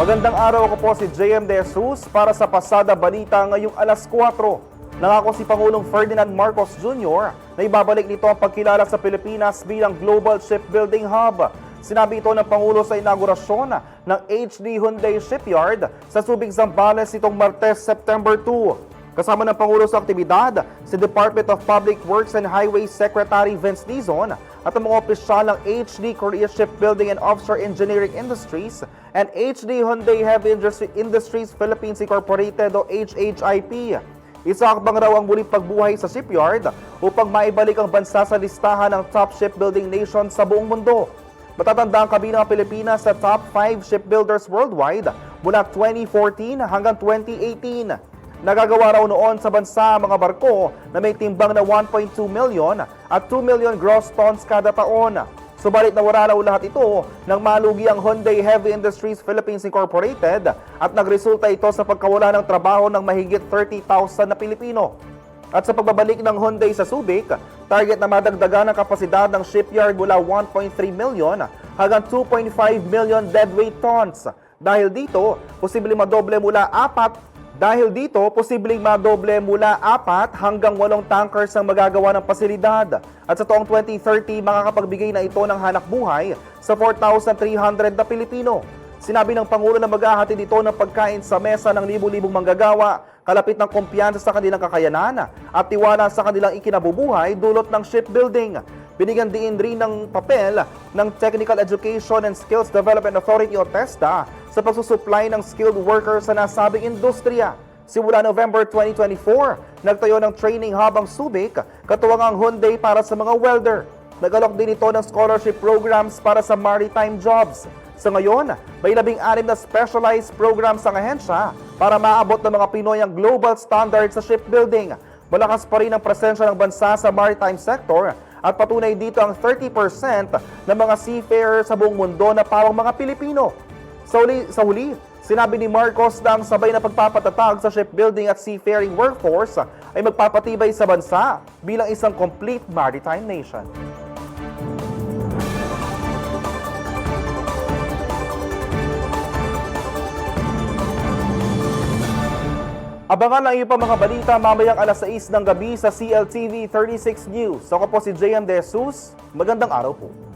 Magandang araw ko po si JM De Jesus para sa Pasada Balita ngayong alas 4. Nangako si Pangulong Ferdinand Marcos Jr. na ibabalik nito ang pagkilala sa Pilipinas bilang Global Shipbuilding Hub. Sinabi ito ng Pangulo sa inaugurasyon ng HD Hyundai Shipyard sa Subic Zambales itong Martes, September 2. Kasama ng Pangulo sa aktibidad, si Department of Public Works and Highways Secretary Vince Dizon at ang mga opisyal ng HD Korea Shipbuilding and Offshore Engineering Industries and HD Hyundai Heavy Industry Industries Philippines Incorporated o HHIP. Isakbang raw ang muling pagbuhay sa shipyard upang maibalik ang bansa sa listahan ng top shipbuilding nation sa buong mundo. Matatanda ang kabilang ang Pilipinas sa top 5 shipbuilders worldwide mula 2014 hanggang 2018. Nagagawa raw noon sa bansa mga barko na may timbang na 1.2 million at 2 million gross tons kada taon. Subalit nawala raw lahat ito nang malugi ang Hyundai Heavy Industries Philippines Incorporated at nagresulta ito sa pagkawala ng trabaho ng mahigit 30,000 na Pilipino. At sa pagbabalik ng Hyundai sa Subic, target na madagdagan ang kapasidad ng shipyard mula 1.3 million hanggang 2.5 million deadweight tons. Dahil dito, posibleng madoble mula 4 dahil dito, posibleng madoble mula 4 hanggang 8 tankers ang magagawa ng pasilidad. At sa taong 2030, makakapagbigay na ito ng hanap buhay sa 4,300 na Pilipino. Sinabi ng Pangulo na maghahatid ito ng pagkain sa mesa ng libu-libong manggagawa, kalapit ng kumpiyansa sa kanilang kakayanan at tiwala sa kanilang ikinabubuhay dulot ng shipbuilding. Binigyan din rin ng papel ng Technical Education and Skills Development Authority o TESDA sa pagsusupply ng skilled workers sa nasabing industriya. Simula November 2024, nagtayo ng training hub ang Subic, katuwang ang Hyundai para sa mga welder. Nagalok din ito ng scholarship programs para sa maritime jobs. Sa ngayon, may labing anim na specialized programs ang ahensya para maabot ng mga Pinoy ang global standard sa shipbuilding. Malakas pa rin ang presensya ng bansa sa maritime sector at patunay dito ang 30% ng mga seafarers sa buong mundo na pawang mga Pilipino. Sa huli, sa huli, sinabi ni Marcos na ang sabay na pagpapatatag sa shipbuilding at seafaring workforce ay magpapatibay sa bansa bilang isang complete maritime nation. Abangan ang iyo pa mga balita mamayang alas 6 ng gabi sa CLTV 36 News. Ako po si JM De Jesus. Magandang araw po.